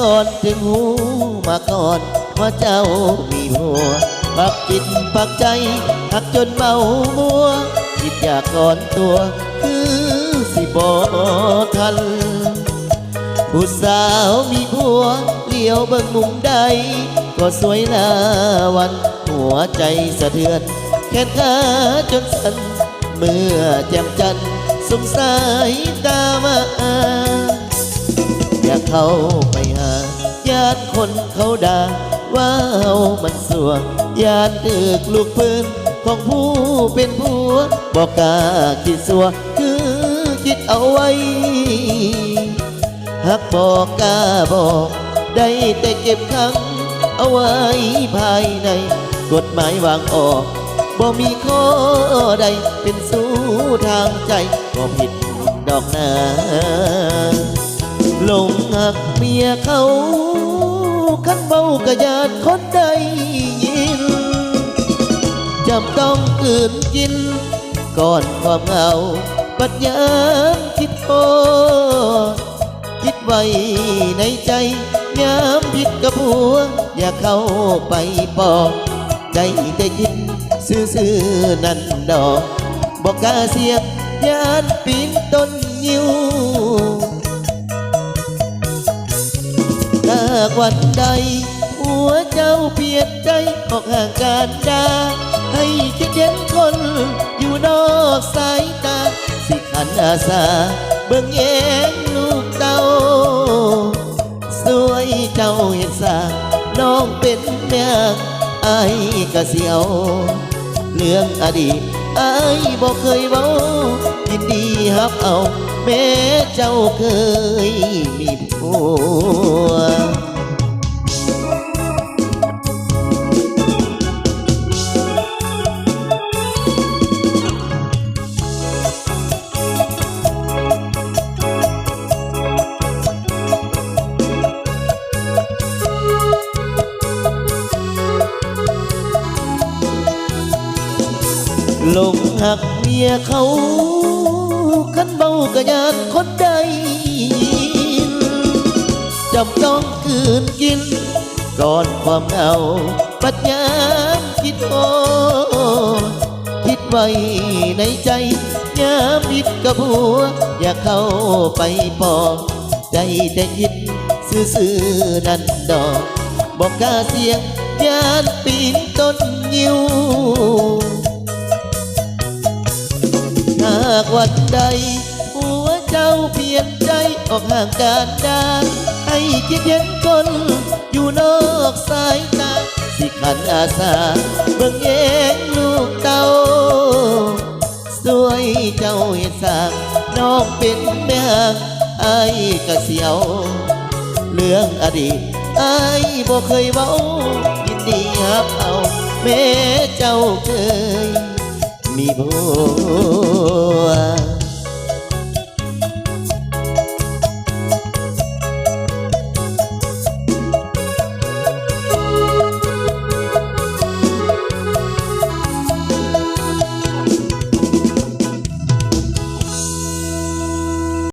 ก่อนถึงหูมาก่อนว่าเจ้ามีผัว ปักจิตปักใจหักจนเมามัวคิดอยากก่อนตัว คือสิบอทัน ผู้สาวมีผัวเลี้ยวเบิ่งมุมใด ก็สวยหน้าวัน หัวใจสะเทือน แขนขาจนสั่นเมื่อแจ่มจันทร์สงสายตามาอา อยาเข้าไปหาญาติคนเขาด่าว่าเฮามันสัวญาติตึกลูกปืนของผู้เป็นผัวบอกกล้าคิดสัวคือคิดเอาไว้หากบอกกล้าบอก ได้แต่เก็บขังเอาไว้ภายใน กฎหมายวางออกบ่มีข้อใดเป็นสู้ทางใจก็ผิดดอกนา ลงหักเมียเขาขันเบากระยาดคนใดยินจำต้องกืนกิน ก่อนความเหงาปัดยามคิดโทษคิดไว้ในใจยามผิดกับผัว อย่าเข้าไปปอกใจแต่คิดซื่อๆนั่นดอก บอกกาเสียงยานปีนต้นยิ้ว ถ้าวันใด หัวเจ้าเปลี่ยนใจออกห่างการดา ให้คิดเย็นคนอยู่นอกสายตา สิขันอาสา เบิ่งแยงลูกเต้า สวยเจ้าเห็นสาน้องเป็นแม่ไอ้กะเสียว เรื่องอดีตไอ้บอกเคยเว้ายินดีฮับเอาแม้เจ้าเคยมีผัว ลงหักเมียเขาขันเบากระยานคนใดยินจำต้องคืนกินก่อนความเหงาปัดยามคิดโอคิดไว้ในใจยามมิดกับหัว อยากเข้าไปปอกใจแต่คิดซื่อๆนั่นดอก บอกกาเสียงยานปีนต้นยิวากวันใด หัวเจ้าเปลี่ยนใจออกห่างการดานให้คิดเห็นคน อยู่นอกสายตาสิขันอาสาเบิ่งแยงลูกเต้าสวยเจ้าเห็นสางน้องเป็นแม่ห่างไอ้กะเสียว เรื่องอดีตไอ้บ่เคยเว้ายินดีฮับเอาแม้เจ้าเคย มีผัว